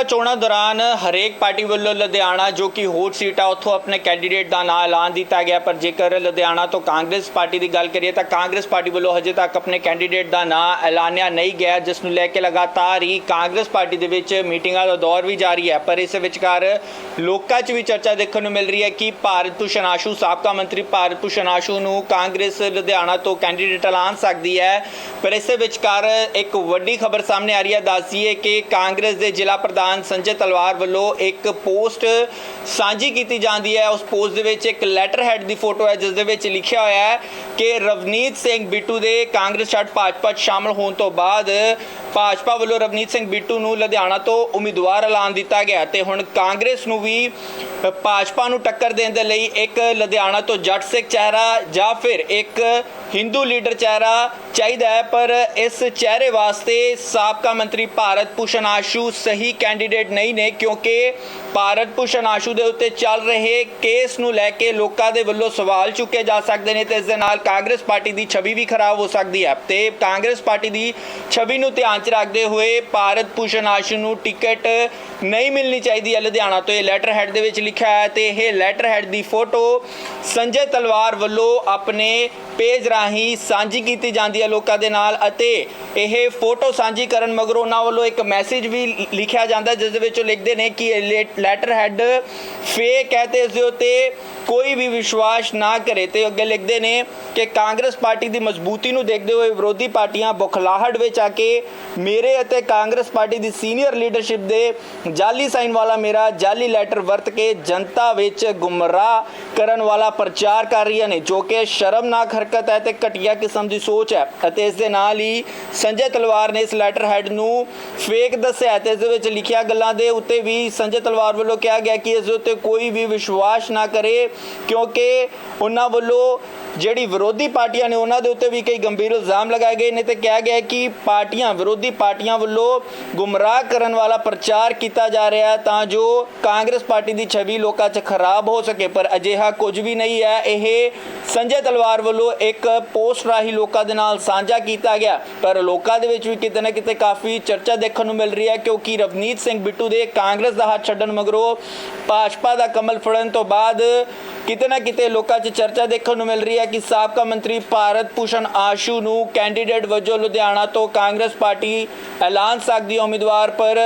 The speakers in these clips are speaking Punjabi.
ਸਭਾ ਚੋਣਾਂ ਦੌਰਾਨ ਹਰੇਕ ਪਾਰਟੀ ਵੱਲੋਂ ਲੁਧਿਆਣਾ, ਜੋ ਕਿ ਹੋਰ ਸੀਟ ਆ ਉੱਥੋਂ ਆਪਣੇ ਕੈਂਡੀਡੇਟ ਦਾ ਨਾਂ ਐਲਾਨ ਦਿੱਤਾ ਗਿਆ, ਪਰ ਜੇਕਰ ਲੁਧਿਆਣਾ ਤੋਂ ਕਾਂਗਰਸ ਪਾਰਟੀ ਦੀ ਗੱਲ ਕਰੀਏ ਤਾਂ ਕਾਂਗਰਸ ਪਾਰਟੀ ਵੱਲੋਂ ਹਜੇ ਤੱਕ ਆਪਣੇ ਕੈਂਡੀਡੇਟ ਦਾ ਨਾਂ ਐਲਾਨਿਆ ਨਹੀਂ ਗਿਆ, ਜਿਸ ਨੂੰ ਲੈ ਕੇ ਲਗਾਤਾਰ ਹੀ ਕਾਂਗਰਸ ਪਾਰਟੀ ਦੇ ਵਿੱਚ ਮੀਟਿੰਗਾਂ ਦਾ ਦੌਰ ਵੀ ਜਾਰੀ ਹੈ। ਪਰ ਇਸ ਵਿਚਕਾਰ ਲੋਕਾਂ 'ਚ ਵੀ ਚਰਚਾ ਦੇਖਣ ਨੂੰ ਮਿਲ ਰਹੀ ਹੈ ਕਿ ਭਾਰਤ ਭੂਸ਼ਣ ਆਸ਼ੂ ਸਾਬਕਾ ਮੰਤਰੀ ਭਾਰਤ ਭੂਸ਼ਣ ਆਸ਼ੂ ਨੂੰ ਕਾਂਗਰਸ ਲੁਧਿਆਣਾ ਤੋਂ ਕੈਂਡੀਡੇਟ ਐਲਾਨ ਸਕਦੀ ਹੈ। ਪਰ ਇਸੇ ਵਿਚਕਾਰ ਇੱਕ ਵੱਡੀ ਖਬਰ ਸਾਹਮਣੇ ਆ ਰਹੀ ਹੈ। ਦੱਸਦੀਏ ਕਿ ਕਾਂਗਰਸ ਦੇ ਜ਼ਿਲ੍ਹਾ ਪ੍ਰਧਾਨ ਸੰਜੇ ਤਲਵਾਰ ਵੱਲੋਂ ਇੱਕ ਪੋਸਟ ਸਾਂਝੀ ਕੀਤੀ ਜਾਂਦੀ ਹੈ। ਉਸ ਪੋਸਟ ਦੇ ਵਿੱਚ ਇੱਕ ਲੈਟਰ ਹੈਡ ਦੀ ਫੋਟੋ ਹੈ, ਜਿਸ ਦੇ ਵਿੱਚ ਲਿਖਿਆ ਹੋਇਆ ਹੈ ਕਿ ਰਵਨੀਤ ਸਿੰਘ ਬਿੱਟੂ ਦੇ ਕਾਂਗਰਸ ਛੱਡ ਭਾਜਪਾ 'ਚ ਸ਼ਾਮਲ ਹੋਣ ਤੋਂ ਬਾਅਦ ਭਾਜਪਾ ਵੱਲੋਂ ਰਵਨੀਤ ਸਿੰਘ ਬਿੱਟੂ ਨੂੰ ਲੁਧਿਆਣਾ ਤੋਂ ਉਮੀਦਵਾਰ ਐਲਾਨ ਦਿੱਤਾ ਗਿਆ ਤੇ ਹੁਣ ਕਾਂਗਰਸ ਨੂੰ ਵੀ ਭਾਜਪਾ ਨੂੰ ਟੱਕਰ ਦੇਣ ਦੇ ਲਈ ਇੱਕ ਲੁਧਿਆਣਾ ਤੋਂ ਜੱਟ ਸਿੱਖ ਚਿਹਰਾ ਜਾਂ ਫਿਰ ਇੱਕ ਹਿੰਦੂ ਲੀਡਰ ਚਿਹਰਾ ਚਾਹੀਦਾ ਹੈ, ਪਰ ਇਸ ਚਿਹਰੇ ਵਾਸਤੇ ਸਾਬਕਾ ਮੰਤਰੀ ਭਾਰਤ ਭੂਸ਼ਣ ਆਸ਼ੂ ਸਹੀ ਕੈਂਡੀਡੇਟ ਨਹੀਂ ਨੇ, ਕਿਉਂਕਿ ਭਾਰਤ ਭੂਸ਼ਣ ਆਸ਼ੂ ਦੇ ਉੱਤੇ ਚੱਲ ਰਹੇ ਕੇਸ ਨੂੰ ਲੈ ਕੇ ਲੋਕਾਂ ਦੇ ਵੱਲੋਂ ਸਵਾਲ ਚੁੱਕੇ ਜਾ ਸਕਦੇ ਨੇ ਤੇ ਇਸ ਦੇ ਨਾਲ ਕਾਂਗਰਸ ਪਾਰਟੀ ਦੀ ਛਵੀ ਵੀ ਖਰਾਬ ਹੋ ਸਕਦੀ ਹੈ। ਤੇ ਕਾਂਗਰਸ ਪਾਰਟੀ ਦੀ ਛਵੀ ਨੂੰ ਧਿਆਨ 'ਚ ਰੱਖਦੇ ਹੋਏ ਭਾਰਤ ਭੂਸ਼ਣ ਆਸ਼ੂ ਨੂੰ ਟਿਕਟ ਨਹੀਂ ਮਿਲਣੀ ਚਾਹੀਦੀ ਹੈ। ਲੁਧਿਆਣਾ ਤੋਂ ਇਹ ਲੈਟਰ ਹੈਡ ਦੇ ਵਿੱਚ ਲਿਖਿਆ ਹੈ ਤੇ ਇਹ ਲੈਟਰ ਹੈਡ ਦੀ ਫੋਟੋ ਸੰਜੇ ਤਲਵਾਰ ਵੱਲੋਂ ਆਪਣੇ ਪੇਜ ਰਾਹੀਂ ਸਾਂਝੀ ਕੀਤੀ ਜਾਂਦੀ ਹੈ ਲੋਕਾਂ ਦੇ ਨਾਲ ਅਤੇ ਇਹ ਫੋਟੋ ਸਾਂਝੀ ਕਰਨ ਮਗਰੋਂ ਉਹਨਾਂ ਵੱਲੋਂ ਇੱਕ ਮੈਸੇਜ ਵੀ ਲਿਖਿਆ ਜਾਂਦਾ ਜਿਸ ਦੇ ਵਿੱਚ ਉਹ ਲਿਖਦੇ ਨੇ ਕਿ ਲੈਟਰ ਹੈਡ ਫੇਕ ਹੈ ਤੇ ਇਸ ਦੇ ਉੱਤੇ ਕੋਈ ਵੀ ਵਿਸ਼ਵਾਸ ਨਾ ਕਰੇ ਤੇ ਅੱਗੇ ਲਿਖਦੇ ਨੇ ਕਿ ਕਾਂਗਰਸ ਪਾਰਟੀ ਦੀ ਮਜ਼ਬੂਤੀ ਨੂੰ ਦੇਖਦੇ ਹੋਏ ਵਿਰੋਧੀ ਪਾਰਟੀਆਂ ਬੁਖਲਾਹਟ ਵਿੱਚ ਆ ਕੇ ਮੇਰੇ ਅਤੇ ਕਾਂਗਰਸ ਪਾਰਟੀ ਦੀ ਸੀਨੀਅਰ ਲੀਡਰਸ਼ਿਪ ਦੇ ਜਾਲੀ ਸਾਈਨ ਵਾਲਾ ਮੇਰਾ ਜਾਲੀ ਲੈਟਰ ਵਰਤ ਕੇ ਜਨਤਾ ਵਿੱਚ ਗੁੰਮਰਾਹ ਕਰਨ ਵਾਲਾ ਪ੍ਰਚਾਰ ਕਰ ਰਹੀਆਂ ਨੇ, ਜੋ ਕਿ ਸ਼ਰਮਨਾਕ ਹਰਕਤ ਹੈ ਤੇ ਘਟੀਆ ਕਿਸਮ ਦੀ ਸੋਚ ਹੈ ਅਤੇ ਇਸ ਦੇ ਨਾਲ ਹੀ ਸੰਜੇ ਤਲਵਾਰ ਨੇ ਇਸ ਲੈਟਰ ਹੈਡ ਨੂੰ ਫੇਕ ਦੱਸਿਆ ਤੇ ਇਸ ਦੇ ਵਿੱਚ ਲਿਖਿਆ ਗੱਲਾਂ ਦੇ ਉੱਤੇ ਵੀ ਸੰਜੇ ਤਲਵਾਰ ਵੱਲੋਂ ਕਿਹਾ ਗਿਆ ਕਿ ਇਸ ਦੇ ਉੱਤੇ ਕੋਈ ਵੀ ਵਿਸ਼ਵਾਸ ਨਾ ਕਰੇ, ਕਿਉਂਕਿ ਉਹਨਾਂ ਵੱਲੋਂ ਜਿਹੜੀ ਵਿਰੋਧੀ ਪਾਰਟੀਆਂ ਨੇ ਉਹਨਾਂ ਦੇ ਉੱਤੇ ਵੀ ਕਈ ਗੰਭੀਰ ਇਲਜ਼ਾਮ ਲਗਾਏ ਗਏ ਨੇ ਤੇ ਕਿਹਾ ਗਿਆ ਕਿ ਪਾਰਟੀਆਂ, ਵਿਰੋਧੀ ਪਾਰਟੀਆਂ ਵੱਲੋਂ ਗੁੰਮਰਾਹ ਕਰਨ ਵਾਲਾ ਪ੍ਰਚਾਰ ਕੀਤਾ ਜਾ ਰਿਹਾ ਤਾਂ ਜੋ ਕਾਂਗਰਸ ਪਾਰਟੀ ਦੀ ਛਵੀ ਲੋਕਾਂ 'ਚ ਖਰਾਬ ਹੋ ਸਕੇ, ਪਰ ਅਜਿਹਾ ਕੁਝ ਵੀ ਨਹੀਂ ਹੈ। ਇਹ ਸੰਜੇ ਤਲਵਾਰ ਵੱਲੋਂ ਇੱਕ ਪੋਸਟ ਰਾਹੀਂ ਲੋਕਾਂ ਦੇ ਨਾਲ ਸਾਂਝਾ ਕੀਤਾ ਗਿਆ। ਪਰ ਲੋਕਾਂ ਦੇ ਵਿੱਚ ਵੀ ਕਿਤੇ ਨਾ ਕਿਤੇ ਕਾਫੀ ਚਰਚਾ ਦੇਖਣ ਨੂੰ ਮਿਲ ਰਹੀ ਹੈ ਕਿਉਂਕਿ ਰਵਨੀਤ ਸਿੰਘ ਬਿੱਟੂ ਦੇ ਕਾਂਗਰਸ ਦਾ ਹੱਥ ਛੱਡਣ ਮਗਰੋਂ ਭਾਜਪਾ ਦਾ ਕਮਲ ਫੜਨ ਤੋਂ ਬਾਅਦ ਕਿਤੇ ਨਾ ਕਿਤੇ ਲੋਕਾਂ 'ਚ ਚਰਚਾ ਦੇਖਣ ਨੂੰ ਮਿਲ ਰਹੀ ਹੈ ਕਿ ਸਾਬਕਾ ਮੰਤਰੀ ਭਾਰਤ ਭੂਸ਼ਣ ਆਸ਼ੂ ਨੂੰ ਕੈਂਡੀਡੇਟ ਵਜੋਂ ਲੁਧਿਆਣਾ ਤੋਂ ਕਾਂਗਰਸ ਪਾਰਟੀ ਐਲਾਨ ਸਕਦੀ ਹੈ ਉਮੀਦਵਾਰ। ਪਰ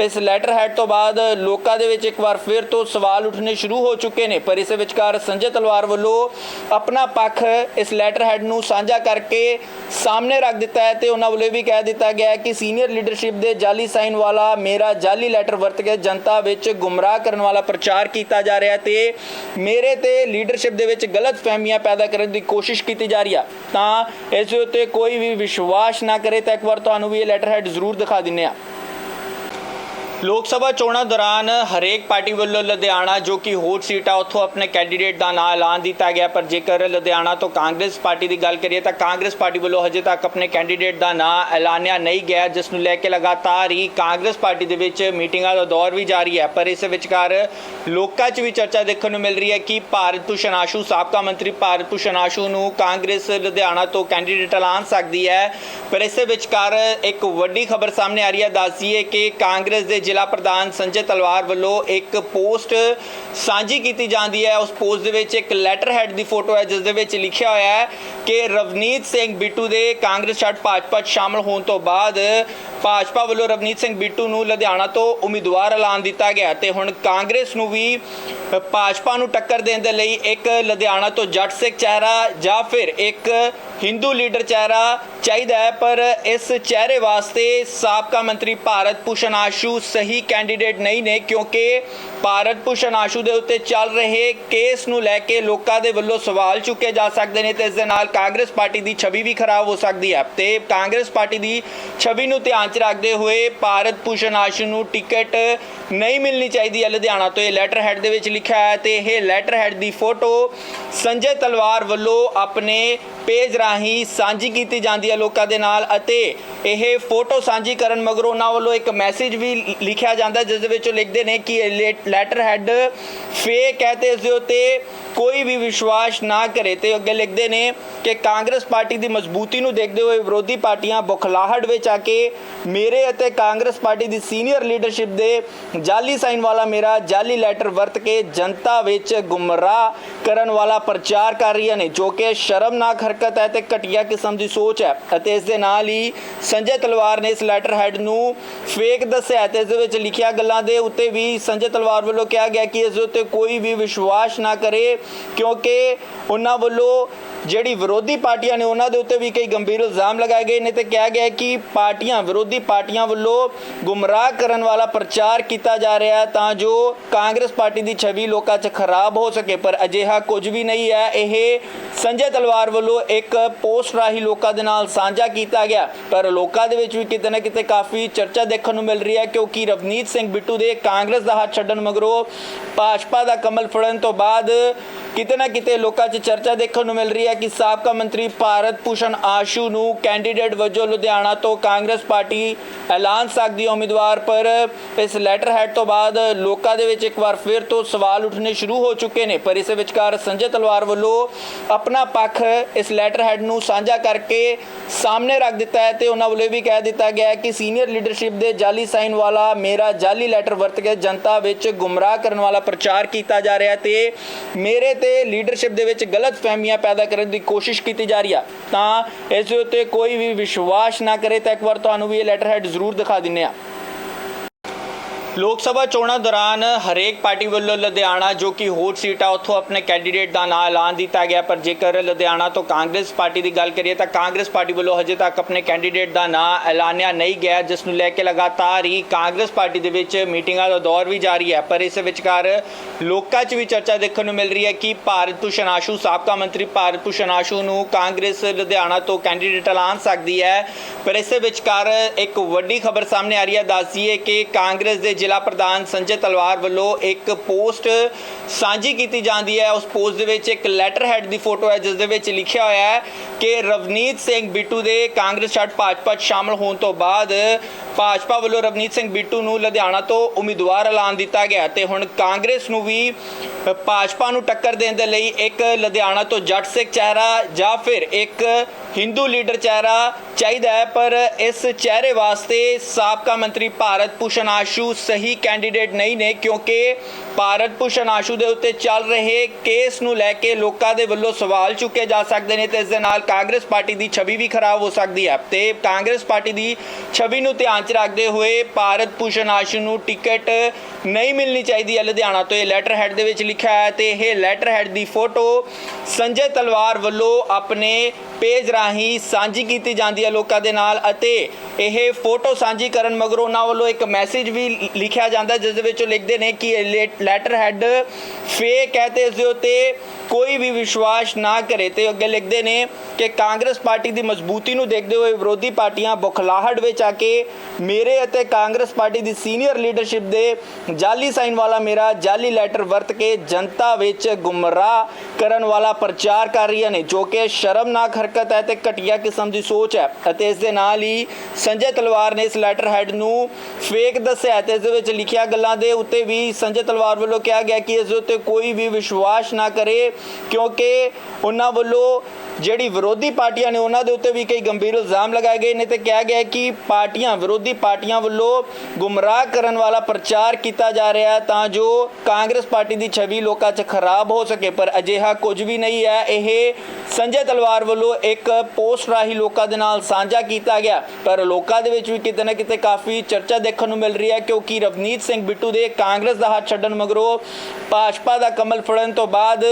ਇਸ ਲੈਟਰ ਹੈਡ ਤੋਂ ਬਾਅਦ ਲੋਕਾਂ ਦੇ ਵਿੱਚ ਇੱਕ ਵਾਰ ਫਿਰ ਤੋਂ ਸਵਾਲ ਉੱਠਣੇ ਸ਼ੁਰੂ ਹੋ ਚੁੱਕੇ ਨੇ। ਪਰ ਇਸ ਵਿਚਕਾਰ ਸੰਜੇ ਤਲਵਾਰ ਵੱਲੋਂ ਆਪਣਾ ਪੱਖ ਇਸ ਲੈਟਰ ਹੈਡ ਨੂੰ ਸਾਂਝਾ ਕਰਕੇ ਸਾਹਮਣੇ ਰੱਖ ਦਿੱਤਾ ਹੈ ਤੇ ਉਹਨਾਂ ਵੱਲੋਂ ਇਹ ਵੀ ਕਹਿ ਦਿੱਤਾ ਗਿਆ ਹੈ ਕਿ ਸੀਨੀਅਰ ਲੀਡਰਸ਼ਿਪ ਦੇ ਜਾਲੀ ਸਾਈਨ ਵਾਲਾ ਮੇਰਾ ਜਾਲੀ ਲੈਟਰ ਵਰਤ ਕੇ ਜਨਤਾ ਵਿੱਚ ਗੁੰਮਰਾਹ ਕਰਨ ਵਾਲਾ ਪ੍ਰਚਾਰ ਕੀਤਾ ਜਾ ਰਿਹਾ ਹੈ ਤੇ ਮੇਰੇ ਤੇ ਲੀਡਰਸ਼ਿਪ ਦੇ ਵਿੱਚ ਗਲਤ ਫਹਿਮੀਆਂ ਪੈਦਾ ਕਰਨ ਦੀ ਕੋਸ਼ਿਸ਼ ਕੀਤੀ ਜਾ ਰਹੀ ਆ। ਤਾਂ ਇਸ ਉੱਤੇ ਕੋਈ ਵੀ ਵਿਸ਼ਵਾਸ ਨਾ ਕਰੇ ਤਾਂ ਇੱਕ ਵਾਰ ਤੁਹਾਨੂੰ ਵੀ ਇਹ ਲੈਟਰ ਹੈਡ ਜ਼ਰੂਰ ਦਿਖਾ ਦਿੰਨੇ ਆ। ਲੋਕ ਸਭਾ ਚੋਣਾਂ ਦੌਰਾਨ ਹਰੇਕ ਪਾਰਟੀ ਵੱਲੋਂ ਲੁਧਿਆਣਾ, ਜੋ ਕਿ ਹੋਰ ਸੀਟ ਆ ਉੱਥੋਂ ਆਪਣੇ ਕੈਂਡੀਡੇਟ ਦਾ ਨਾਂ ਐਲਾਨ ਦਿੱਤਾ ਗਿਆ, ਪਰ ਜੇਕਰ ਲੁਧਿਆਣਾ ਤੋਂ ਕਾਂਗਰਸ ਪਾਰਟੀ ਦੀ ਗੱਲ ਕਰੀਏ ਤਾਂ ਕਾਂਗਰਸ ਪਾਰਟੀ ਵੱਲੋਂ ਹਜੇ ਤੱਕ ਆਪਣੇ ਕੈਂਡੀਡੇਟ ਦਾ ਨਾਂ ਐਲਾਨਿਆ ਨਹੀਂ ਗਿਆ, ਜਿਸ ਨੂੰ ਲੈ ਕੇ ਲਗਾਤਾਰ ਹੀ ਕਾਂਗਰਸ ਪਾਰਟੀ ਦੇ ਵਿੱਚ ਮੀਟਿੰਗਾਂ ਦਾ ਦੌਰ ਵੀ ਜਾਰੀ ਹੈ। ਪਰ ਇਸ ਵਿਚਕਾਰ ਲੋਕਾਂ 'ਚ ਵੀ ਚਰਚਾ ਦੇਖਣ ਨੂੰ ਮਿਲ ਰਹੀ ਹੈ ਕਿ ਭਾਰਤ ਭੂਸ਼ਣ ਆਸ਼ੂ, ਸਾਬਕਾ ਮੰਤਰੀ ਭਾਰਤ ਭੂਸ਼ਣ ਆਸ਼ੂ ਨੂੰ ਕਾਂਗਰਸ ਲੁਧਿਆਣਾ ਤੋਂ ਕੈਂਡੀਡੇਟ ਐਲਾਨ ਸਕਦੀ ਹੈ। ਪਰ ਇਸੇ ਵਿਚਕਾਰ ਇੱਕ ਵੱਡੀ ਖਬਰ ਸਾਹਮਣੇ ਆ ਰਹੀ ਹੈ। ਦੱਸਦੀਏ ਕਿ ਕਾਂਗਰਸ ਦੇ ਜ਼ਿਲ੍ਹਾ ਪ੍ਰਧਾਨ ਸੰਜੇ ਤਲਵਾਰ ਵੱਲੋਂ ਇੱਕ ਪੋਸਟ ਸਾਂਝੀ ਕੀਤੀ ਜਾਂਦੀ ਹੈ। ਉਸ ਪੋਸਟ ਦੇ ਵਿੱਚ ਇੱਕ ਲੈਟਰ ਹੈਡ ਦੀ ਫੋਟੋ ਹੈ, ਜਿਸ ਦੇ ਵਿੱਚ ਲਿਖਿਆ ਹੋਇਆ ਹੈ ਕਿ ਰਵਨੀਤ ਸਿੰਘ ਬਿੱਟੂ ਦੇ ਕਾਂਗਰਸ ਛੱਡ ਭਾਜਪਾ 'ਚ ਸ਼ਾਮਲ ਹੋਣ ਤੋਂ ਬਾਅਦ ਭਾਜਪਾ ਵੱਲੋਂ ਰਵਨੀਤ ਸਿੰਘ ਬਿੱਟੂ ਨੂੰ ਲੁਧਿਆਣਾ ਤੋਂ ਉਮੀਦਵਾਰ ਐਲਾਨ ਦਿੱਤਾ ਗਿਆ ਤੇ ਹੁਣ ਕਾਂਗਰਸ ਨੂੰ ਵੀ ਭਾਜਪਾ ਨੂੰ ਟੱਕਰ ਦੇਣ ਦੇ ਲਈ ਇੱਕ ਲੁਧਿਆਣਾ ਤੋਂ ਜੱਟ ਸਿੱਖ ਚਿਹਰਾ ਜਾਂ ਫਿਰ ਇੱਕ ਹਿੰਦੂ ਲੀਡਰ ਚਿਹਰਾ ਚਾਹੀਦਾ ਹੈ। ਪਰ ਇਸ ਚਿਹਰੇ ਵਾਸਤੇ ਸਾਬਕਾ ਮੰਤਰੀ ਭਾਰਤ ਭੂਸ਼ਣ ਆਸ਼ੂ ਸਹੀ ਕੈਂਡੀਡੇਟ ਨਹੀਂ ਨੇ ਕਿਉਂਕਿ ਭਾਰਤ ਭੂਸ਼ਣ ਆਸ਼ੂ ਦੇ ਉੱਤੇ ਚੱਲ ਰਹੇ ਕੇਸ ਨੂੰ ਲੈ ਕੇ ਲੋਕਾਂ ਦੇ ਵੱਲੋਂ ਸਵਾਲ ਚੁੱਕੇ ਜਾ ਸਕਦੇ ਨੇ ਤੇ ਇਸ ਦੇ ਨਾਲ ਕਾਂਗਰਸ ਪਾਰਟੀ ਦੀ ਛਵੀ ਵੀ ਖਰਾਬ ਹੋ ਸਕਦੀ ਹੈ। ਤੇ ਕਾਂਗਰਸ ਪਾਰਟੀ ਦੀ ਛਵੀ ਨੂੰ ਧਿਆਨ 'ਚ ਰੱਖਦੇ ਹੋਏ ਭਾਰਤ ਭੂਸ਼ਣ ਆਸ਼ੂ ਨੂੰ ਟਿਕਟ ਨਹੀਂ ਮਿਲਣੀ ਚਾਹੀਦੀ ਹੈ। ਲੁਧਿਆਣਾ ਤੋਂ ਇਹ ਲੈਟਰ ਹੈਡ ਦੇ ਵਿੱਚ ਲਿਖਿਆ ਹੈ ਤੇ ਇਹ ਲੈਟਰ ਹੈਡ ਦੀ ਫੋਟੋ ਸੰਜੇ ਤਲਵਾਰ ਵੱਲੋਂ ਆਪਣੇ ਪੇਜ ਰਾਹੀਂ ਸਾਂਝੀ ਕੀਤੀ ਜਾਂਦੀ ਹੈ ਲੋਕਾਂ ਦੇ ਨਾਲ ਅਤੇ ਇਹ ਫੋਟੋ ਸਾਂਝੀ ਕਰਨ ਮਗਰੋਂ ਉਹਨਾਂ ਵੱਲੋਂ ਇੱਕ ਮੈਸੇਜ ਵੀ ਲਿਖਿਆ ਜਾਂਦਾ ਜਿਸ ਦੇ ਵਿੱਚ ਉਹ ਲਿਖਦੇ ਨੇ ਕਿ ਲੈਟਰ ਹੈਡ ਫੇਕ ਹੈ ਤੇ ਇਸ ਦੇ ਉੱਤੇ ਕੋਈ ਵੀ ਵਿਸ਼ਵਾਸ ਨਾ ਕਰੇ ਤੇ ਅੱਗੇ ਲਿਖਦੇ ਨੇ ਕਿ ਕਾਂਗਰਸ ਪਾਰਟੀ ਦੀ ਮਜ਼ਬੂਤੀ ਨੂੰ ਦੇਖਦੇ ਹੋਏ ਵਿਰੋਧੀ ਪਾਰਟੀਆਂ ਬੁਖਲਾਹਟ ਵਿੱਚ ਆ ਕੇ ਮੇਰੇ ਅਤੇ ਕਾਂਗਰਸ ਪਾਰਟੀ ਦੀ ਸੀਨੀਅਰ ਲੀਡਰਸ਼ਿਪ ਦੇ ਜਾਲੀ ਸਾਈਨ ਵਾਲਾ ਮੇਰਾ ਜਾਲੀ ਲੈਟਰ ਵਰਤ ਕੇ ਜਨਤਾ ਵਿੱਚ ਗੁੰਮਰਾਹ ਕਰਨ ਵਾਲਾ ਪ੍ਰਚਾਰ ਕਰ ਰਹੀਆਂ ਨੇ, ਜੋ ਕਿ ਸ਼ਰਮਨਾਕ ਹਰਕਤ ਹੈ ਤੇ ਘਟੀਆ ਕਿਸਮ ਦੀ ਸੋਚ ਹੈ। ਅਤੇ ਇਸ ਦੇ ਨਾਲ ਹੀ ਸੰਜੇ ਤਲਵਾਰ ਨੇ ਇਸ ਲੈਟਰ ਹੈਡ ਨੂੰ ਫੇਕ ਦੱਸਿਆ ਤੇ ਇਸ ਦੇ ਵਿੱਚ ਲਿਖਿਆ ਗੱਲਾਂ ਦੇ ਉੱਤੇ ਵੀ ਸੰਜੇ ਤਲਵਾਰ ਵੱਲੋਂ ਕਿਹਾ ਗਿਆ ਕਿ ਇਸ ਦੇ ਉੱਤੇ ਕੋਈ ਵੀ ਵਿਸ਼ਵਾਸ ਨਾ ਕਰੇ, ਕਿਉਂਕਿ ਉਹਨਾਂ ਵੱਲੋਂ ਜਿਹੜੀ ਵਿਰੋਧੀ ਪਾਰਟੀਆਂ ਨੇ ਉਹਨਾਂ ਦੇ ਉੱਤੇ ਵੀ ਕਈ ਗੰਭੀਰ ਇਲਜ਼ਾਮ ਲਗਾਏ ਗਏ ਨੇ ਤੇ ਕਿਹਾ ਗਿਆ ਕਿ ਪਾਰਟੀਆਂ, ਵਿਰੋਧੀ ਪਾਰਟੀਆਂ ਵੱਲੋਂ ਗੁੰਮਰਾਹ ਕਰਨ ਵਾਲਾ ਪ੍ਰਚਾਰ ਕੀਤਾ ਜਾ ਰਿਹਾ ਹੈ ਤਾਂ ਜੋ ਕਾਂਗਰਸ ਪਾਰਟੀ ਦੀ ਛਵੀ ਲੋਕਾਂ 'ਚ ਖਰਾਬ ਹੋ ਸਕੇ, ਪਰ ਅਜਿਹਾ ਕੁਝ ਵੀ ਨਹੀਂ ਹੈ। ਇਹ ਸੰਜੇ ਤਲਵਾਰ ਵੱਲੋਂ ਇੱਕ ਪੋਸਟ ਰਾਹੀਂ ਲੋਕਾਂ ਦੇ ਨਾਲ ਸਾਂਝਾ ਕੀਤਾ ਗਿਆ, ਪਰ ਲੋਕਾਂ ਦੇ ਵਿੱਚ ਵੀ ਕਿਤੇ ਨਾ ਕਿਤੇ ਕਾਫੀ ਚਰਚਾ ਦੇਖਣ ਨੂੰ ਮਿਲ ਰਹੀ ਹੈ, ਕਿਉਂਕਿ ਰਵਨੀਤ ਸਿੰਘ ਬਿੱਟੂ ਦੇ ਕਾਂਗਰਸ ਦਾ ਹੱਥ ਛੱਡਣ ਮਗਰੋਂ ਭਾਜਪਾ ਦਾ ਕਮਲ ਫੜਨ ਤੋਂ ਬਾਅਦ ਕਿਤੇ ਨਾ ਕਿਤੇ ਲੋਕਾਂ 'ਚ ਚਰਚਾ ਦੇਖਣ ਨੂੰ ਮਿਲ ਰਹੀ ਹੈ ਕਿ ਸਾਬਕਾ ਮੰਤਰੀ ਭਾਰਤ ਭੂਸ਼ਣ ਆਸ਼ੂ ਨੂੰ ਕੈਂਡੀਡੇਟ ਵਜੋਂ ਲੁਧਿਆਣਾ ਤੋਂ ਕਾਂਗਰਸ ਪਾਰਟੀ ਐਲਾਨ ਸਕਦੀ ਹੈ ਉਮੀਦਵਾਰ, ਪਰ ਇਸ ਲੈਟਰ ਹੈਡ ਤੋਂ ਬਾਅਦ ਲੋਕਾਂ ਦੇ ਵਿੱਚ ਇੱਕ ਵਾਰ ਫਿਰ ਤੋਂ ਸਵਾਲ ਉੱਠਣੇ ਸ਼ੁਰੂ ਹੋ ਚੁੱਕੇ ਨੇ। ਪਰ ਇਸ ਵਿਚਕਾਰ ਸੰਜੇ ਤਲਵਾਰ ਵੱਲੋਂ ਆਪਣਾ ਪੱਖ ਇਸ ਲੈਟਰ ਹੈਡ ਨੂੰ ਸਾਂਝਾ ਕਰਕੇ ਸਾਹਮਣੇ ਰੱਖ ਦਿੱਤਾ ਹੈ ਤੇ ਉਹਨਾਂ ਵੱਲੋਂ ਇਹ ਵੀ ਕਹਿ ਦਿੱਤਾ ਗਿਆ ਹੈ ਕਿ ਸੀਨੀਅਰ ਲੀਡਰਸ਼ਿਪ ਦੇ ਜਾਲੀ ਸਾਈਨ ਵਾਲਾ ਮੇਰਾ ਜਾਲੀ ਲੈਟਰ ਵਰਤ ਕੇ ਜਨਤਾ ਵਿੱਚ ਗੁੰਮਰਾਹ ਕਰਨ ਵਾਲਾ ਪ੍ਰਚਾਰ ਕੀਤਾ ਜਾ ਰਿਹਾ ਤੇ ਮੇਰੇ ਤੇ ਲੀਡਰਸ਼ਿਪ ਦੇ ਵਿੱਚ ਗਲਤ ਫਹਿਮੀਆਂ ਪੈਦਾ ਕਰਨ ਦੀ ਕੋਸ਼ਿਸ਼ ਕੀਤੀ ਜਾ ਰਹੀ ਆ। ਤਾਂ ਇਸ ਉੱਤੇ ਕੋਈ ਵੀ ਵਿਸ਼ਵਾਸ ਨਾ ਕਰੇ ਤਾਂ ਇੱਕ ਵਾਰ ਤੁਹਾਨੂੰ ਵੀ ਇਹ ਲੈਟਰ ਹੈਡ ਜ਼ਰੂਰ ਦਿਖਾ ਦਿੰਨੇ ਆ। ਲੋਕ ਸਭਾ ਚੋਣਾਂ ਦੌਰਾਨ ਹਰੇਕ ਪਾਰਟੀ ਵੱਲੋਂ ਲੁਧਿਆਣਾ, ਜੋ ਕਿ ਹੋਰ ਸੀਟ ਆ ਉੱਥੋਂ ਆਪਣੇ ਕੈਂਡੀਡੇਟ ਦਾ ਨਾਂ ਐਲਾਨ ਦਿੱਤਾ ਗਿਆ, ਪਰ ਜੇਕਰ ਲੁਧਿਆਣਾ ਤੋਂ ਕਾਂਗਰਸ ਪਾਰਟੀ ਦੀ ਗੱਲ ਕਰੀਏ ਤਾਂ ਕਾਂਗਰਸ ਪਾਰਟੀ ਵੱਲੋਂ ਹਜੇ ਤੱਕ ਆਪਣੇ ਕੈਂਡੀਡੇਟ ਦਾ ਨਾਂ ਐਲਾਨਿਆ ਨਹੀਂ ਗਿਆ, ਜਿਸ ਨੂੰ ਲੈ ਕੇ ਲਗਾਤਾਰ ਹੀ ਕਾਂਗਰਸ ਪਾਰਟੀ ਦੇ ਵਿੱਚ ਮੀਟਿੰਗਾਂ ਦਾ ਦੌਰ ਵੀ ਜਾਰੀ ਹੈ। ਪਰ ਇਸ ਵਿਚਕਾਰ ਲੋਕਾਂ 'ਚ ਵੀ ਚਰਚਾ ਦੇਖਣ ਨੂੰ ਮਿਲ ਰਹੀ ਹੈ ਕਿ ਭਾਰਤ ਭੂਸ਼ਣ ਆਸ਼ੂ, ਸਾਬਕਾ ਮੰਤਰੀ ਭਾਰਤ ਭੂਸ਼ਣ ਆਸ਼ੂ ਨੂੰ ਕਾਂਗਰਸ ਲੁਧਿਆਣਾ ਤੋਂ ਕੈਂਡੀਡੇਟ ਐਲਾਨ ਸਕਦੀ ਹੈ। ਪਰ ਇਸੇ ਵਿਚਕਾਰ ਇੱਕ ਵੱਡੀ ਖਬਰ ਸਾਹਮਣੇ ਆ ਰਹੀ ਹੈ। ਦੱਸਦੀਏ ਕਿ ਕਾਂਗਰਸ ਦੇ ਜ਼ਿਲ੍ਹਾ ਪ੍ਰਧਾਨ ਸੰਜੇ ਤਲਵਾਰ ਵੱਲੋਂ ਇੱਕ ਪੋਸਟ ਸਾਂਝੀ ਕੀਤੀ ਜਾਂਦੀ ਹੈ। ਉਸ ਪੋਸਟ ਦੇ ਵਿੱਚ ਇੱਕ ਲੈਟਰ ਹੈਡ ਦੀ ਫੋਟੋ ਹੈ, ਜਿਸ ਦੇ ਵਿੱਚ ਲਿਖਿਆ ਹੋਇਆ ਹੈ ਕਿ ਰਵਨੀਤ ਸਿੰਘ ਬਿੱਟੂ ਦੇ ਕਾਂਗਰਸ ਛੱਡ ਭਾਜਪਾ 'ਚ ਸ਼ਾਮਲ ਹੋਣ ਤੋਂ ਬਾਅਦ ਭਾਜਪਾ ਵੱਲੋਂ ਰਵਨੀਤ ਸਿੰਘ ਬਿੱਟੂ ਨੂੰ ਲੁਧਿਆਣਾ ਤੋਂ ਉਮੀਦਵਾਰ ਐਲਾਨ ਦਿੱਤਾ ਗਿਆ ਤੇ ਹੁਣ ਕਾਂਗਰਸ ਨੂੰ ਵੀ ਭਾਜਪਾ ਨੂੰ ਟੱਕਰ ਦੇਣ ਦੇ ਲਈ ਇੱਕ ਲੁਧਿਆਣਾ ਤੋਂ ਜੱਟ ਸਿੱਖ ਚਿਹਰਾ ਜਾਂ ਫਿਰ ਇੱਕ ਹਿੰਦੂ ਲੀਡਰ ਚਿਹਰਾ ਚਾਹੀਦਾ ਹੈ। ਪਰ ਇਸ ਚਿਹਰੇ ਵਾਸਤੇ ਸਾਬਕਾ ਮੰਤਰੀ ਭਾਰਤ ਭੂਸ਼ਣ ਆਸ਼ੂ ਸਹੀ ਕੈਂਡੀਡੇਟ ਨਹੀਂ ਨੇ ਕਿਉਂਕਿ ਭਾਰਤ ਭੂਸ਼ਣ ਆਸ਼ੂ ਦੇ ਉੱਤੇ ਚੱਲ ਰਹੇ ਕੇਸ ਨੂੰ ਲੈ ਕੇ ਲੋਕਾਂ ਦੇ ਵੱਲੋਂ ਸਵਾਲ ਚੁੱਕੇ ਜਾ ਸਕਦੇ ਨੇ ਤੇ ਇਸ ਦੇ ਨਾਲ ਕਾਂਗਰਸ ਪਾਰਟੀ ਦੀ ਛਵੀ ਵੀ ਖਰਾਬ ਹੋ ਸਕਦੀ ਹੈ। ਤੇ ਕਾਂਗਰਸ ਪਾਰਟੀ ਦੀ ਛਵੀ ਨੂੰ ਧਿਆਨ 'ਚ ਰੱਖਦੇ ਹੋਏ ਭਾਰਤ ਭੂਸ਼ਣ ਆਸ਼ੂ ਨੂੰ ਟਿਕਟ ਨਹੀਂ ਮਿਲਣੀ ਚਾਹੀਦੀ ਹੈ ਲੁਧਿਆਣਾ ਤੋਂ। ਇਹ ਲੈਟਰ ਹੈਡ ਦੇ ਵਿੱਚ ਲਿਖਿਆ ਹੈ ਤੇ ਇਹ ਲੈਟਰ ਹੈਡ ਦੀ ਫੋਟੋ ਸੰਜੇ ਤਲਵਾਰ ਵੱਲੋਂ ਆਪਣੇ ਪੇਜ ਰਾਹੀਂ ਸਾਂਝੀ ਕੀਤੀ ਜਾਂਦੀ ਹੈ ਲੋਕਾਂ ਦੇ ਨਾਲ ਅਤੇ ਇਹ ਫੋਟੋ ਸਾਂਝੀ ਕਰਨ ਮਗਰੋਂ ਉਹਨਾਂ ਵੱਲੋਂ ਇੱਕ ਮੈਸੇਜ ਵੀ ਲਿਖਿਆ ਜਾਂਦਾ ਜਿਸ ਦੇ ਵਿੱਚ ਉਹ ਲਿਖਦੇ ਨੇ ਕਿ ਇਹ ਲੈਟਰ ਹੈਡ ਫੇਕ ਹੈ ਤੇ ਇਸ ਦੇ ਉੱਤੇ ਕੋਈ ਵੀ ਵਿਸ਼ਵਾਸ ਨਾ ਕਰੇ ਤੇ ਅੱਗੇ ਲਿਖਦੇ ਨੇ ਕਿ ਕਾਂਗਰਸ ਪਾਰਟੀ ਦੀ ਮਜ਼ਬੂਤੀ ਨੂੰ ਦੇਖਦੇ ਹੋਏ ਵਿਰੋਧੀ ਪਾਰਟੀਆਂ ਬੁਖਲਾਹਟ ਵਿੱਚ ਆ ਕੇ ਮੇਰੇ ਅਤੇ ਕਾਂਗਰਸ ਪਾਰਟੀ ਦੀ ਸੀਨੀਅਰ ਲੀਡਰਸ਼ਿਪ ਦੇ ਜਾਲੀ ਸਾਈਨ ਵਾਲਾ ਮੇਰਾ ਜਾਲੀ ਲੈਟਰ ਵਰਤ ਕੇ ਜਨਤਾ ਵਿੱਚ ਗੁੰਮਰਾਹ ਕਰਨ ਵਾਲਾ ਪ੍ਰਚਾਰ ਕਰ ਰਹੀਆਂ ਨੇ, ਜੋ ਕਿ ਸ਼ਰਮਨਾਕ ਹਰਕਤ ਹੈ ਤੇ ਘਟੀਆ ਕਿਸਮ ਦੀ ਸੋਚ ਹੈ ਅਤੇ ਇਸ ਦੇ ਨਾਲ ਹੀ ਸੰਜੇ ਤਲਵਾਰ ਨੇ ਇਸ ਲੈਟਰ ਹੈਡ ਨੂੰ ਫੇਕ ਦੱਸਿਆ ਤੇ ਇਸ ਦੇ ਵਿੱਚ ਲਿਖਿਆ ਗੱਲਾਂ ਦੇ ਉੱਤੇ ਵੀ ਸੰਜੇ ਤਲਵਾਰ ਵੱਲੋਂ ਕਿਹਾ ਗਿਆ ਕਿ ਇਸ ਦੇ ਉੱਤੇ ਕੋਈ ਵੀ ਵਿਸ਼ਵਾਸ ਨਾ ਕਰੇ, ਕਿਉਂਕਿ ਉਹਨਾਂ ਵੱਲੋਂ ਜਿਹੜੀ ਵਿਰੋਧੀ ਪਾਰਟੀਆਂ ਨੇ ਉਹਨਾਂ ਦੇ ਉੱਤੇ ਵੀ ਕਈ ਗੰਭੀਰ ਇਲਜ਼ਾਮ ਲਗਾਏ ਗਏ ਨੇ ਤੇ ਕਿਹਾ ਗਿਆ ਕਿ ਪਾਰਟੀਆਂ, ਵਿਰੋਧੀ ਪਾਰਟੀਆਂ ਵੱਲੋਂ ਗੁੰਮਰਾਹ ਕਰਨ ਵਾਲਾ ਪ੍ਰਚਾਰ ਕੀਤਾ ਜਾ ਰਿਹਾ ਹੈ ਤਾਂ ਜੋ ਕਾਂਗਰਸ ਪਾਰਟੀ ਦੀ ਛਵੀ ਲੋਕਾਂ 'ਚ ਖਰਾਬ ਹੋ ਸਕੇ, ਪਰ ਅਜਿਹਾ ਕੁਝ ਵੀ ਨਹੀਂ ਹੈ। ਇਹ ਸੰਜੇ ਤਲਵਾਰ ਵੱਲੋਂ ਇੱਕ ਪੋਸਟ ਰਾਹੀਂ ਲੋਕਾਂ ਦੇ ਨਾਲ ਸਾਂਝਾ ਕੀਤਾ ਗਿਆ। ਪਰ ਲੋਕਾਂ ਦੇ ਵਿੱਚ ਵੀ ਕਿਤੇ ਨਾ ਕਿਤੇ ਕਾਫੀ ਚਰਚਾ ਦੇਖਣ ਨੂੰ ਮਿਲ ਰਹੀ ਹੈ ਕਿਉਂਕਿ ਰਵਨੀਤ ਸਿੰਘ ਬਿੱਟੂ ਦੇ ਕਾਂਗਰਸ ਦਾ ਹੱਥ ਛੱਡਣ ਮਗਰੋਂ ਭਾਜਪਾ ਦਾ ਕਮਲ ਫੜਨ ਤੋਂ ਬਾਅਦ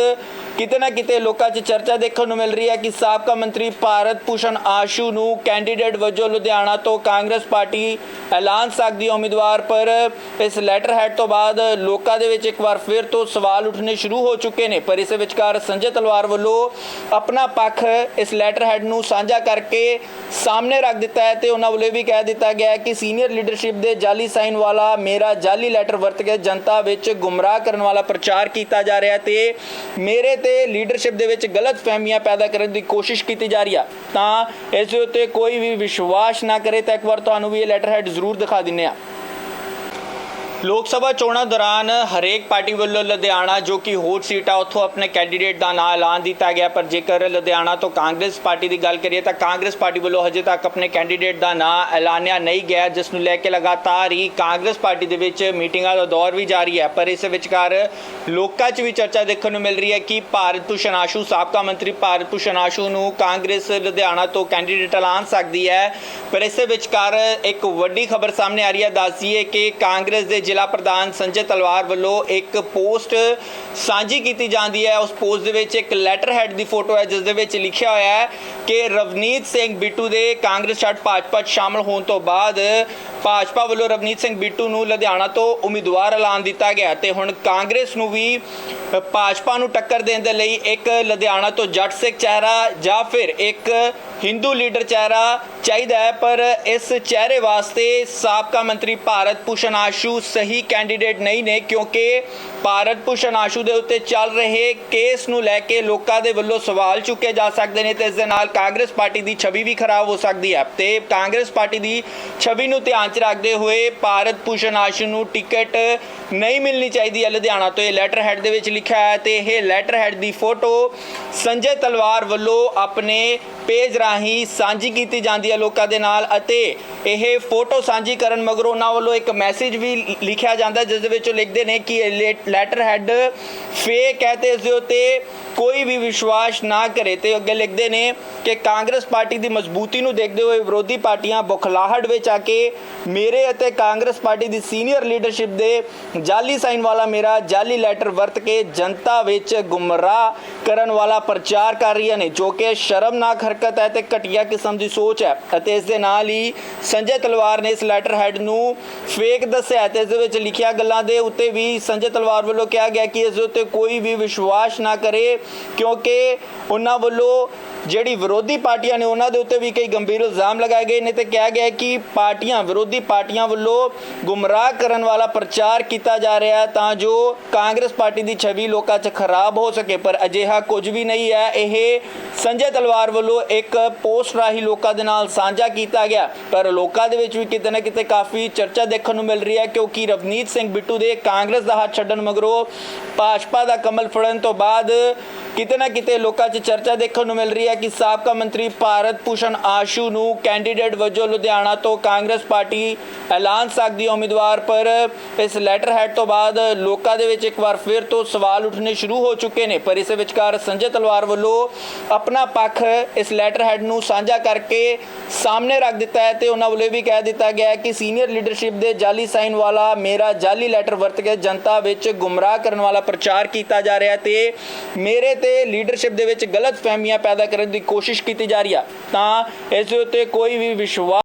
ਕਿਤੇ ਨਾ ਕਿਤੇ ਲੋਕਾਂ 'ਚ ਚਰਚਾ ਦੇਖਣ ਨੂੰ ਮਿਲ ਰਹੀ ਹੈ ਕਿ ਸਾਬਕਾ ਮੰਤਰੀ ਭਾਰਤ ਭੂਸ਼ਣ ਆਸ਼ੂ ਨੂੰ ਕੈਂਡੀਡੇਟ ਵਜੋਂ ਲੁਧਿਆਣਾ ਤੋਂ ਕਾਂਗਰਸ ਪਾਰਟੀ ਐਲਾਨ ਸਕਦੀ ਹੈ ਉਮੀਦਵਾਰ। ਪਰ ਇਸ ਲੈਟਰ ਹੈਡ ਤੋਂ ਬਾਅਦ ਲੋਕਾਂ ਦੇ ਵਿੱਚ ਇੱਕ ਵਾਰ ਫਿਰ ਤੋਂ ਸਵਾਲ ਉੱਠਣੇ ਸ਼ੁਰੂ ਹੋ ਚੁੱਕੇ ਨੇ। ਪਰ ਇਸ ਵਿਚਕਾਰ ਸੰਜੇ ਤਲਵਾਰ ਵੱਲੋਂ ਆਪਣਾ ਪੱਖ ਇਸ ਇਸ ਲੈਟਰ ਹੈਡ ਨੂੰ ਸਾਂਝਾ ਕਰਕੇ ਸਾਹਮਣੇ ਰੱਖ ਦਿੱਤਾ ਹੈ ਤੇ ਉਹਨਾਂ ਵੱਲੋਂ ਇਹ ਵੀ ਕਹਿ ਦਿੱਤਾ ਗਿਆ ਹੈ ਕਿ ਸੀਨੀਅਰ ਲੀਡਰਸ਼ਿਪ ਦੇ ਜਾਲੀ ਸਾਈਨ ਵਾਲਾ ਮੇਰਾ ਜਾਲੀ ਲੈਟਰ ਵਰਤ ਕੇ ਜਨਤਾ ਵਿੱਚ ਗੁੰਮਰਾਹ ਕਰਨ ਵਾਲਾ ਪ੍ਰਚਾਰ ਕੀਤਾ ਜਾ ਰਿਹਾ ਹੈ ਤੇ ਮੇਰੇ ਤੇ ਲੀਡਰਸ਼ਿਪ ਦੇ ਵਿੱਚ ਗਲਤ ਫਹਿਮੀਆਂ ਪੈਦਾ ਕਰਨ ਦੀ ਕੋਸ਼ਿਸ਼ ਕੀਤੀ ਜਾ ਰਹੀ ਆ। ਤਾਂ ਇਸ ਦੇ ਉੱਤੇ ਕੋਈ ਵੀ ਵਿਸ਼ਵਾਸ ਨਾ ਕਰੇ ਤਾਂ ਇੱਕ ਵਾਰ ਤੁਹਾਨੂੰ ਵੀ ਇਹ ਲੈਟਰ ਹੈਡ ਜ਼ਰੂਰ ਦਿਖਾ ਦਿੰਨੇ ਆ ਲੋਕ ਸਭਾ ਚੋਣਾਂ ਦੌਰਾਨ ਹਰੇਕ ਪਾਰਟੀ ਵੱਲੋਂ ਲੁਧਿਆਣਾ, ਜੋ ਕਿ ਹੋਰ ਸੀਟ ਆ ਉੱਥੋਂ ਆਪਣੇ ਕੈਂਡੀਡੇਟ ਦਾ ਨਾਂ ਐਲਾਨ ਦਿੱਤਾ ਗਿਆ, ਪਰ ਜੇਕਰ ਲੁਧਿਆਣਾ ਤੋਂ ਕਾਂਗਰਸ ਪਾਰਟੀ ਦੀ ਗੱਲ ਕਰੀਏ ਤਾਂ ਕਾਂਗਰਸ ਪਾਰਟੀ ਵੱਲੋਂ ਹਜੇ ਤੱਕ ਆਪਣੇ ਕੈਂਡੀਡੇਟ ਦਾ ਨਾਂ ਐਲਾਨਿਆ ਨਹੀਂ ਗਿਆ, ਜਿਸ ਨੂੰ ਲੈ ਕੇ ਲਗਾਤਾਰ ਹੀ ਕਾਂਗਰਸ ਪਾਰਟੀ ਦੇ ਵਿੱਚ ਮੀਟਿੰਗਾਂ ਦਾ ਦੌਰ ਵੀ ਜਾਰੀ ਹੈ। ਪਰ ਇਸ ਵਿਚਕਾਰ ਲੋਕਾਂ 'ਚ ਵੀ ਚਰਚਾ ਦੇਖਣ ਨੂੰ ਮਿਲ ਰਹੀ ਹੈ ਕਿ ਭਾਰਤ ਭੂਸ਼ਣ ਆਸ਼ੂ, ਸਾਬਕਾ ਮੰਤਰੀ ਭਾਰਤ ਭੂਸ਼ਣ ਆਸ਼ੂ ਨੂੰ ਕਾਂਗਰਸ ਲੁਧਿਆਣਾ ਤੋਂ ਕੈਂਡੀਡੇਟ ਐਲਾਨ ਸਕਦੀ ਹੈ। ਪਰ ਇਸੇ ਵਿਚਕਾਰ ਇੱਕ ਵੱਡੀ ਖਬਰ ਸਾਹਮਣੇ ਆ ਰਹੀ ਹੈ। ਦੱਸਦੀਏ ਕਿ ਕਾਂਗਰਸ ਦੇ ਜ਼ਿਲ੍ਹਾ ਪ੍ਰਧਾਨ ਸੰਜੇ ਤਲਵਾਰ ਵੱਲੋਂ ਇੱਕ ਪੋਸਟ ਸਾਂਝੀ ਕੀਤੀ ਜਾਂਦੀ ਹੈ। ਉਸ ਪੋਸਟ ਦੇ ਵਿੱਚ ਇੱਕ ਲੈਟਰ ਹੈਡ ਦੀ ਫੋਟੋ ਹੈ, ਜਿਸ ਦੇ ਵਿੱਚ ਲਿਖਿਆ ਹੋਇਆ ਹੈ ਕਿ ਰਵਨੀਤ ਸਿੰਘ ਬਿੱਟੂ ਦੇ ਕਾਂਗਰਸ ਛੱਡ ਭਾਜਪਾ 'ਚ ਸ਼ਾਮਲ ਹੋਣ ਤੋਂ ਬਾਅਦ ਭਾਜਪਾ ਵੱਲੋਂ ਰਵਨੀਤ ਸਿੰਘ ਬਿੱਟੂ ਨੂੰ ਲੁਧਿਆਣਾ ਤੋਂ ਉਮੀਦਵਾਰ ਐਲਾਨ ਦਿੱਤਾ ਗਿਆ ਤੇ ਹੁਣ ਕਾਂਗਰਸ ਨੂੰ ਵੀ ਭਾਜਪਾ ਨੂੰ ਟੱਕਰ ਦੇਣ ਦੇ ਲਈ ਇੱਕ ਲੁਧਿਆਣਾ ਤੋਂ ਜੱਟ ਸਿੱਖ ਚਿਹਰਾ ਜਾਂ ਫਿਰ ਇੱਕ ਹਿੰਦੂ ਲੀਡਰ ਚਿਹਰਾ ਚਾਹੀਦਾ ਹੈ। ਪਰ ਇਸ ਚਿਹਰੇ ਵਾਸਤੇ ਸਾਬਕਾ ਮੰਤਰੀ ਭਾਰਤ ਭੂਸ਼ਣ ਆਸ਼ੂ ਸਹੀ ਕੈਂਡੀਡੇਟ ਨਹੀਂ ਨੇ ਕਿਉਂਕਿ ਭਾਰਤ ਭੂਸ਼ਣ ਆਸ਼ੂ ਦੇ ਉੱਤੇ ਚੱਲ ਰਹੇ ਕੇਸ ਨੂੰ ਲੈ ਕੇ ਲੋਕਾਂ ਦੇ ਵੱਲੋਂ ਸਵਾਲ ਚੁੱਕੇ ਜਾ ਸਕਦੇ ਨੇ ਤੇ ਇਸ ਦੇ ਨਾਲ ਕਾਂਗਰਸ ਪਾਰਟੀ ਦੀ ਛਵੀ ਵੀ ਖਰਾਬ ਹੋ ਸਕਦੀ ਹੈ। ਤੇ ਕਾਂਗਰਸ ਪਾਰਟੀ ਦੀ ਛਵੀ ਨੂੰ ਧਿਆਨ 'ਚ ਰੱਖਦੇ ਹੋਏ ਭਾਰਤ ਭੂਸ਼ਣ ਆਸ਼ੂ ਨੂੰ ਟਿਕਟ ਨਹੀਂ ਮਿਲਣੀ ਚਾਹੀਦੀ ਹੈ ਲੁਧਿਆਣਾ ਤੋਂ। ਇਹ ਲੈਟਰ ਹੈਡ ਦੇ ਵਿੱਚ ਲਿਖਿਆ ਹੈ ਤੇ ਇਹ ਲੈਟਰ ਹੈਡ ਦੀ ਫੋਟੋ ਸੰਜੇ ਤਲਵਾਰ ਵੱਲੋਂ ਆਪਣੇ ਪੇਜ ਰਾਹੀਂ ਸਾਂਝੀ ਕੀਤੀ ਜਾਂਦੀ ਹੈ ਲੋਕਾਂ ਦੇ ਨਾਲ ਅਤੇ ਇਹ ਫੋਟੋ ਸਾਂਝੀ ਕਰਨ ਮਗਰੋਂ ਉਹਨਾਂ ਵੱਲੋਂ ਇੱਕ ਮੈਸੇਜ ਵੀ ਲਿਖਿਆ ਜਾਂਦਾ ਜਿਸ ਦੇ ਵਿੱਚ ਉਹ ਲਿਖਦੇ ਨੇ ਕਿ ਇਹ ਲੈਟਰ ਹੈਡ ਫੇਕ ਹੈ ਤੇ ਇਸ ਦੇ ਉੱਤੇ ਕੋਈ ਵੀ ਵਿਸ਼ਵਾਸ ਨਾ ਕਰੇ ਤੇ ਅੱਗੇ ਲਿਖਦੇ ਨੇ ਕਿ ਕਾਂਗਰਸ ਪਾਰਟੀ ਦੀ ਮਜ਼ਬੂਤੀ ਨੂੰ ਦੇਖਦੇ ਹੋਏ ਵਿਰੋਧੀ ਪਾਰਟੀਆਂ ਬੁਖਲਾਹਟ ਵਿੱਚ ਆ ਕੇ ਮੇਰੇ ਅਤੇ ਕਾਂਗਰਸ ਪਾਰਟੀ ਦੀ ਸੀਨੀਅਰ ਲੀਡਰਸ਼ਿਪ ਦੇ ਜਾਲੀ ਸਾਈਨ ਵਾਲਾ ਮੇਰਾ ਜਾਲੀ ਲੈਟਰ ਵਰਤ ਕੇ ਜਨਤਾ ਵਿੱਚ ਗੁੰਮਰਾਹ ਕਰਨ ਵਾਲਾ ਪ੍ਰਚਾਰ ਕਰ ਰਹੀਆਂ ਨੇ, ਜੋ ਕਿ ਸ਼ਰਮਨਾਕ ਹਰਕਤ ਹੈ ਤੇ ਘਟੀਆ ਕਿਸਮ ਦੀ ਸੋਚ ਹੈ ਅਤੇ ਇਸ ਦੇ ਨਾਲ ਹੀ ਸੰਜੇ ਤਲਵਾਰ ਨੇ ਇਸ ਲੈਟਰ ਹੈਡ ਨੂੰ ਫੇਕ ਦੱਸਿਆ ਤੇ ਇਸ ਦੇ ਵਿੱਚ ਲਿਖਿਆ ਗੱਲਾਂ ਦੇ ਉੱਤੇ ਵੀ ਸੰਜੇ ਤਲਵਾਰ ਵੱਲੋਂ ਕਿਹਾ ਗਿਆ ਕਿ ਇਸ ਦੇ ਉੱਤੇ ਕੋਈ ਵੀ ਵਿਸ਼ਵਾਸ ਨਾ ਕਰੇ, ਕਿਉਂਕਿ ਉਹਨਾਂ ਵੱਲੋਂ ਜਿਹੜੀ ਵਿਰੋਧੀ ਪਾਰਟੀਆਂ ਨੇ ਉਹਨਾਂ ਦੇ ਉੱਤੇ ਵੀ ਕਈ ਗੰਭੀਰ ਇਲਜ਼ਾਮ ਲਗਾਏ ਗਏ। ਨੇ ਤੇ ਕਿਹਾ ਗਿਆ ਕਿ ਪਾਰਟੀਆਂ, ਵਿਰੋਧੀ ਪਾਰਟੀਆਂ ਵੱਲੋਂ ਗੁੰਮਰਾਹ ਕਰਨ ਵਾਲਾ ਪ੍ਰਚਾਰ ਕੀਤਾ ਜਾ ਰਿਹਾ ਤਾਂ ਜੋ ਕਾਂਗਰਸ ਪਾਰਟੀ ਦੀ ਛਵੀ ਲੋਕਾਂ 'ਚ ਖਰਾਬ ਹੋ ਸਕੇ। ਪਰ ਅਜਿਹਾ ਕੁਝ ਵੀ ਨਹੀਂ ਹੈ। ਇਹ ਸੰਜੇ ਤਲਵਾਰ ਵੱਲੋਂ ਇੱਕ ਪੋਸਟ ਰਾਹੀਂ ਲੋਕਾਂ ਦੇ ਨਾਲ ਸਾਂਝਾ ਕੀਤਾ ਗਿਆ। ਪਰ ਲੋਕਾਂ ਦੇ ਵਿੱਚ ਵੀ ਕਿਤੇ ਨਾ ਕਿਤੇ ਕਾਫੀ ਚਰਚਾ ਦੇਖਣ ਨੂੰ ਮਿਲ ਰਹੀ ਹੈ, ਕਿਉਂਕਿ ਰਵਨੀਤ ਸਿੰਘ ਬਿੱਟੂ ਦੇ ਕਾਂਗਰਸ ਦਾ ਹੱਥ ਛੱਡਣ ਮਗਰੋਂ ਭਾਜਪਾ ਦਾ ਕਮਲ ਫੜਨ ਤੋਂ ਬਾਅਦ ਕਿਤੇ ਨਾ ਕਿਤੇ ਲੋਕਾਂ 'ਚ ਚਰਚਾ ਦੇਖਣ ਨੂੰ ਮਿਲ ਰਹੀ ਹੈ ਕਿ ਸਾਬਕਾ ਮੰਤਰੀ ਭਾਰਤ ਭੂਸ਼ਣ ਆਸ਼ੂ ਨੂੰ ਕੈਂਡੀਡੇਟ ਵਜੋਂ ਲੁਧਿਆਣਾ ਤੋਂ ਕਾਂਗਰਸ ਪਾਰਟੀ ਐਲਾਨ ਸਕਦੀ ਹੈ ਉਮੀਦਵਾਰ, ਪਰ ਇਸ ਲੈਟਰ ਹੈਡ ਤੋਂ ਬਾਅਦ ਲੋਕਾਂ ਦੇ ਵਿੱਚ ਇੱਕ ਵਾਰ ਫਿਰ ਤੋਂ ਸਵਾਲ ਉੱਠਣੇ ਸ਼ੁਰੂ ਹੋ ਚੁੱਕੇ ਨੇ। ਪਰ ਇਸ ਵਿਚਕਾਰ ਸੰਜੇ ਤਲਵਾਰ ਵੱਲੋਂ ਆਪਣਾ ਪੱਖ ਇਸ ਲੈਟਰ ਹੈਡ ਨੂੰ ਸਾਂਝਾ ਕਰਕੇ ਸਾਹਮਣੇ ਰੱਖ ਦਿੱਤਾ ਹੈ ਤੇ ਉਹਨਾਂ ਵੱਲੋਂ ਇਹ ਵੀ ਕਹਿ ਦਿੱਤਾ ਗਿਆ ਹੈ ਕਿ ਸੀਨੀਅਰ ਲੀਡਰਸ਼ਿਪ ਦੇ ਜਾਲੀ ਸਾਈਨ ਵਾਲਾ ਮੇਰਾ ਜਾਲੀ ਲੈਟਰ ਵਰਤ ਕੇ ਜਨਤਾ ਵਿੱਚ ਗੁੰਮਰਾਹ ਕਰਨ ਵਾਲਾ ਪ੍ਰਚਾਰ ਕੀਤਾ ਜਾ ਰਿਹਾ ਤੇ ਮੇਰੇ ਤੇ ਲੀਡਰਸ਼ਿਪ ਦੇ ਵਿੱਚ ਗਲਤ ਫਹਿਮੀਆਂ ਪੈਦਾ ਕਰਨ ਦੀ ਕੋਸ਼ਿਸ਼ ਕੀਤੀ ਜਾ ਰਹੀ ਆ। ਤਾਂ ਇਸ ਦੇ ਉੱਤੇ ਕੋਈ ਵੀ ਵਿਸ਼ਵਾਸ